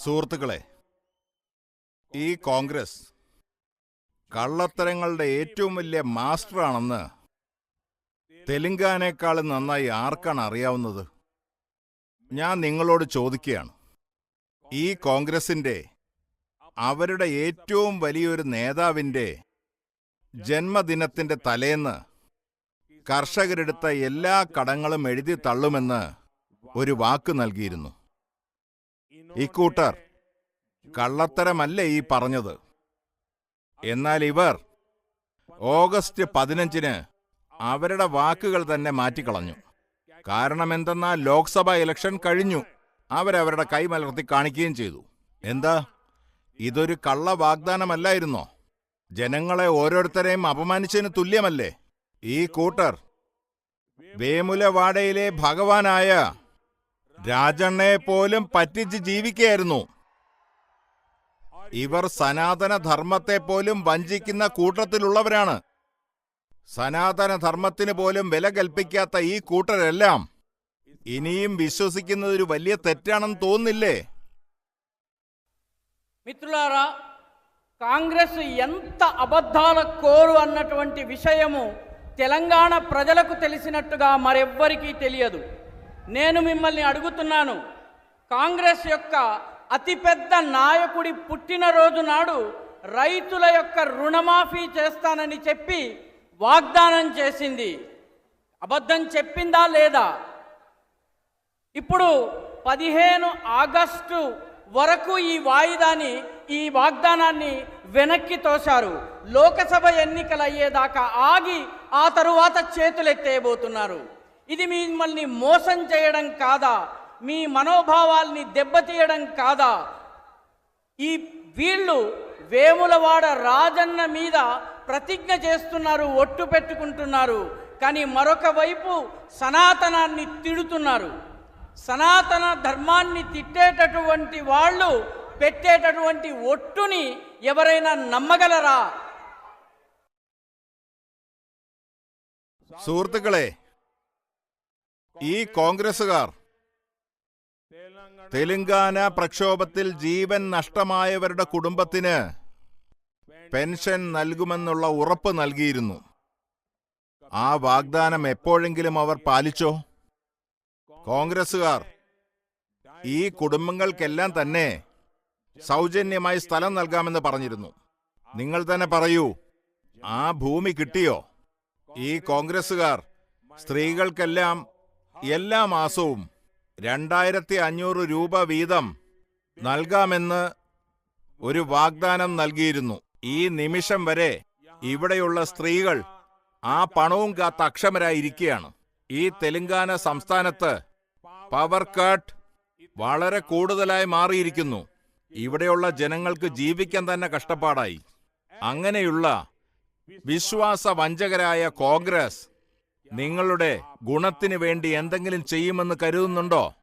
സുഹൃത്തുക്കളെ ഈ കോൺഗ്രസ് കള്ളത്തരങ്ങളുടെ ഏറ്റവും വലിയ മാസ്റ്ററാണെന്ന് തെലുങ്കാനേക്കാൾ നന്നായി ആർക്കാണ് അറിയാവുന്നത്? ഞാൻ നിങ്ങളോട് ചോദിക്കുകയാണ്. ഈ കോൺഗ്രസിന്റെ അവരുടെ ഏറ്റവും വലിയൊരു നേതാവിന്റെ ജന്മദിനത്തിന്റെ തലേന്ന് കർഷകരെടുത്ത എല്ലാ കടങ്ങളും എഴുതി തള്ളുമെന്ന് ഒരു വാക്ക് നൽകിയിരുന്നു. ഇക്കൂട്ടർ കള്ളത്തരമല്ല ഈ പറഞ്ഞത്? എന്നാൽ ഇവർ ഓഗസ്റ്റ് പതിനഞ്ചിന് അവരുടെ വാക്കുകൾ തന്നെ മാറ്റിക്കളഞ്ഞു. കാരണം എന്തെന്നാൽ ലോക്സഭാ ഇലക്ഷൻ കഴിഞ്ഞു. അവരവരുടെ കൈ മലർത്തി കാണിക്കുകയും ചെയ്തു. എന്താ? ഇതൊരു കള്ള വാഗ്ദാനമല്ലായിരുന്നോ ജനങ്ങളെ ഓരോരുത്തരെയും അപമാനിച്ചതിന് തുല്യമല്ലേ? ഈ കൂട്ടർ വേമുലവാടയിലെ ഭഗവാനായ രാജണ്ണയെ പോലും പറ്റിച്ച് ജീവിക്കുകയായിരുന്നു ഇവർ സനാതന ധർമ്മത്തെ പോലും വഞ്ചിക്കുന്ന കൂട്ടത്തിലുള്ളവരാണ് സനാതന ധർമ്മത്തിന് പോലും വില കൽപ്പിക്കാത്ത ഈ കൂട്ടരെല്ലാം ഇനിയും വിശ്വസിക്കുന്നത് ഒരു വലിയ തെറ്റാണെന്ന് തോന്നുന്നില്ലേ మిత్రులారా కాంగ్రెస్ ఎంత అబద్ధాల కోరు అన్నటువంటి విషయము తెలంగాణ ప్రజలకు తెలిసినట్టుగా మరెవ్వరికీ తెలియదు నేను మిమ్మల్ని అడుగుతున్నాను. కాంగ్రెస్ యొక్క అతిపెద్ద నాయకుడి పుట్టినరోజు నాడు రైతుల యొక్క రుణమాఫీ చేస్తానని చెప్పి వాగ్దానం చేసింది. అబద్ధం చెప్పిందా లేదా? ఇప్పుడు పదిహేను ఆగస్టు వరకు ఈ వాయిదాని ఈ వాగ్దానాన్ని వెనక్కి తోశారు. లోకసభ ఎన్నికలు అయ్యేదాకా ఆగి ఆ తరువాత చేతులెత్తేయబోతున్నారు. ఇది మిమ్మల్ని మోసం చేయడం కాదా మీ మనోభావాల్ని దెబ్బతీయడం కాదా ఈ వీళ్ళు వేములవాడ రాజన్న మీద ప్రతిజ్ఞ చేస్తున్నారు ఒట్టు పెట్టుకుంటున్నారు కానీ మరొక వైపు సనాతనాన్ని తిడుతున్నారు సనాతన ధర్మాన్ని తిట్టేటటువంటి వాళ్ళు పెట్టేటటువంటి ఒట్టుని ఎవరైనా నమ్మగలరా സുഹൃത്തുക്കളെ ഈ കോൺഗ്രസുകാർ തെലുങ്കാന പ്രക്ഷോഭത്തിൽ ജീവൻ നഷ്ടമായവരുടെ കുടുംബത്തിന് പെൻഷൻ നൽകുമെന്നുള്ള ഉറപ്പ് നൽകിയിരുന്നു. ആ വാഗ്ദാനം എപ്പോഴെങ്കിലും അവർ പാലിച്ചോ? കോൺഗ്രസുകാർ ഈ കുടുംബങ്ങൾക്കെല്ലാം തന്നെ സൗജന്യമായി സ്ഥലം നൽകാമെന്ന് പറഞ്ഞിരുന്നു. നിങ്ങൾ തന്നെ പറയൂ ആ ഭൂമി കിട്ടിയോ? ഈ കോൺഗ്രസുകാർ സ്ത്രീകൾക്കെല്ലാം എല്ലാ മാസവും രണ്ടായിരത്തി അഞ്ഞൂറ് രൂപ വീതം നൽകാമെന്ന് ഒരു വാഗ്ദാനം നൽകിയിരുന്നു. ഈ നിമിഷം വരെ ഇവിടെയുള്ള സ്ത്രീകൾ ആ പണവും കാത്ത് അക്ഷമരായിരിക്കുകയാണ് ഈ തെലുങ്കാന സംസ്ഥാനത്ത് പവർ കട്ട് വളരെ കൂടുതലായി മാറിയിരിക്കുന്നു. ഇവിടെയുള്ള ജനങ്ങൾക്ക് ജീവിക്കാൻ തന്നെ കഷ്ടപ്പാടായി. അങ്ങനെയുള്ള വിശ്വാസ വഞ്ചകരായ കോൺഗ്രസ് നിങ്ങളുടെ ഗുണത്തിന് വേണ്ടി എന്തെങ്കിലും ചെയ്യുമെന്ന് കരുതുന്നുണ്ടോ?